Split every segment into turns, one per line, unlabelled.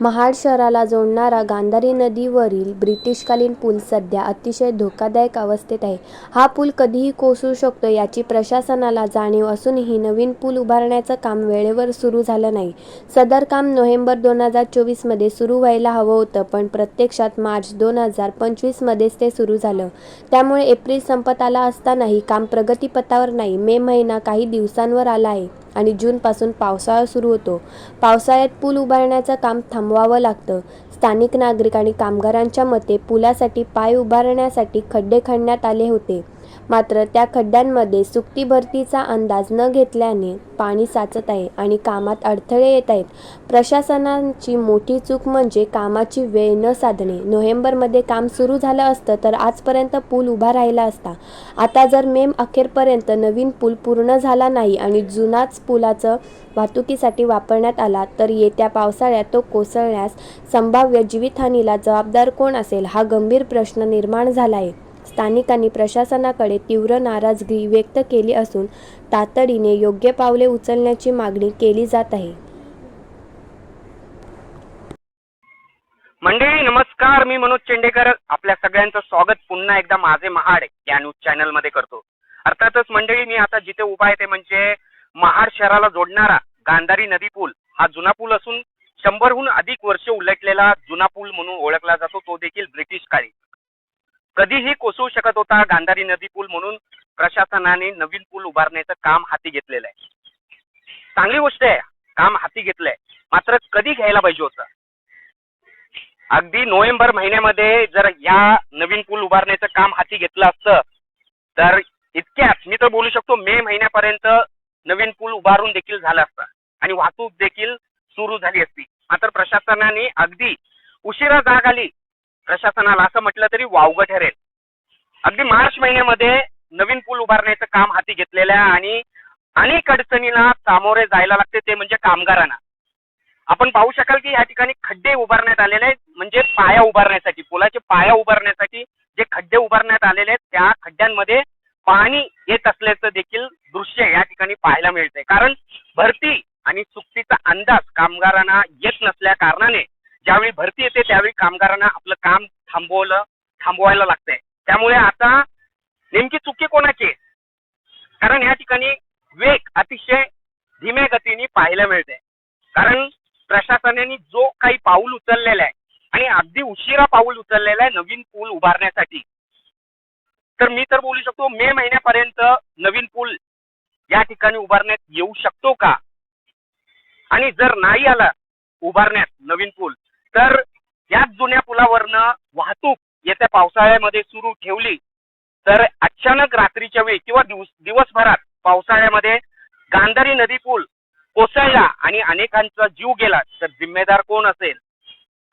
महाड शहराला जोडणारा गांधारी नदीवरील ब्रिटिशकालीन पूल सध्या अतिशय धोकादायक अवस्थेत आहे. हा पूल कधीही कोसळू शकतो याची प्रशासनाला जाणीव असूनही नवीन पूल उभारण्याचं काम वेळेवर सुरू झालं नाही. सदर काम नोव्हेंबर दोन हजार चोवीसमध्ये सुरू व्हायला हवं होतं पण प्रत्यक्षात मार्च दोन हजार पंचवीसमध्येच ते सुरू झालं. त्यामुळे एप्रिल संपत आला असतानाही काम प्रगतीपथावर नाही. मे महिना काही दिवसांवर आला आहे. आणि जूनपासून पावसाळा सुरू होतो. पावसाळ्यात पूल उभारण्याचं काम थांबवावं लागतं. स्थानिक नागरिक आणि कामगारांच्या मते पुलासाठी पाय उभारण्यासाठी खड्डे खणण्यात आले होते. मात्र त्या खड्ड्यांमध्ये सुकती भरतीचा अंदाज न घेतल्याने पाणी साचत आहे आणि कामात अडथळे येत आहेत. प्रशासनाची मोठी चूक म्हणजे कामाची वेळ न साधणे. नोव्हेंबरमध्ये काम सुरू झालं असतं तर आजपर्यंत पूल उभा राहिला असता. आता जर मे अखेरपर्यंत नवीन पूल पूर्ण झाला नाही आणि जुनाच पुलाचं वाहतुकीसाठी वापरण्यात आला तर येत्या पावसाळ्यात तो कोसळण्यास संभाव्य जीवितहानीला जबाबदार कोण असेल हा गंभीर प्रश्न निर्माण झाला आहे स्थानिकांनी प्रशासनाकडे तीव्र नाराजगी व्यक्त केली असून तातडीने योग्य पावले उचलण्याची मागणी केली जात आहे.
मंडळी नमस्कार. मी मनोज चेंडेकर. आपल्या सगळ्यांचं स्वागत. पुन्हा एकदा माझे महाड या न्यूज चॅनलमध्ये करतो. अर्थातच मंडळी मी आता जिथे उभा आहे ते म्हणजे महाड शहराला जोडणारा गांधारी नदी पूल. हा जुना पूल असून शंभरहून अधिक वर्ष उलटलेला जुना पूल म्हणून ओळखला जातो. तो देखील ब्रिटिश काळी. कधीही कोसळू शकत होता गांधारी नदी पूल म्हणून प्रशासनाने नवीन पूल उभारण्याचं काम हाती घेतलेलं आहे. चांगली गोष्ट आहे काम हाती घेतलंय. मात्र कधी घ्यायला पाहिजे होतं? अगदी नोव्हेंबर महिन्यामध्ये जर या नवीन पूल उभारण्याचं काम हाती घेतलं असतं तर इतक्यात मी तर बोलू शकतो मे महिन्यापर्यंत नवीन पूल उभारून देखील झालं असतं. आणि वाहतूक देखील सुरू झाली असती. मात्र प्रशासनाने अगदी उशिरा जाग आली. प्रशासनाला असं म्हटलं तरी वावगं ठरेल. अगदी मार्च महिन्यामध्ये नवीन पूल उभारण्याचं काम हाती घेतलेलं आहे आणि अनेक अडचणींना सामोरे जायला लागते ते म्हणजे कामगारांना. आपण पाहू शकाल की या ठिकाणी खड्डे उभारण्यात आलेले आहेत म्हणजे पाया उभारण्यासाठी पुलाचे पाया उभारण्यासाठी जे खड्डे उभारण्यात आलेले आहेत त्या खड्ड्यांमध्ये पाणी येत असल्याचं देखील दृश्य या ठिकाणी पाहायला मिळतंय. कारण भरती आणि चुकतीचा अंदाज कामगारांना येत नसल्या कारणाने ज्यावेळी भरती येते त्यावेळी कामगारांना आपलं काम थांबवलं थांबवायला लागतंय. त्यामुळे आता नेमकी चुकी कोणाची? आहे? कारण या ठिकाणी वेग अतिशय धीम्या गतीने पाहायला मिळते कारण प्रशासनाने जो काही पाऊल उचललेला आहे आणि अगदी उशिरा पाऊल उचललेला आहे नवीन पूल उभारण्यासाठी. तर मी तर बोलू शकतो मे महिन्यापर्यंत नवीन पूल या ठिकाणी उभारण्यात येऊ शकतो का? आणि जर नाही आला उभारण्यात नवीन पूल तर याच जुन्या पुलावरनं वाहतूक येत्या पावसाळ्यामध्ये सुरू ठेवली. तर अचानक रात्रीच्या वेळी किंवा दिवस दिवसभरात पावसाळ्यामध्ये गांधारी नदी पूल कोसळला आणि अनेकांचा जीव गेला तर जिम्मेदार कोण असेल?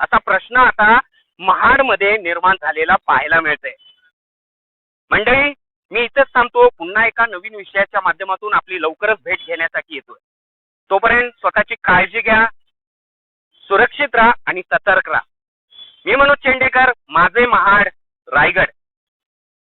असा प्रश्न आता महाडमध्ये निर्माण झालेला पाहायला मिळते मंडळी मी इथेच थांबतो. पुन्हा एका नवीन विषयाच्या माध्यमातून आपली लवकरच भेट घेण्यासाठी येतोय. तोपर्यंत स्वतःची काळजी घ्या. सुरक्षित राहा आणि सतर्क राहा. मी मनोज चेंडेकर माझे महाड रायगड.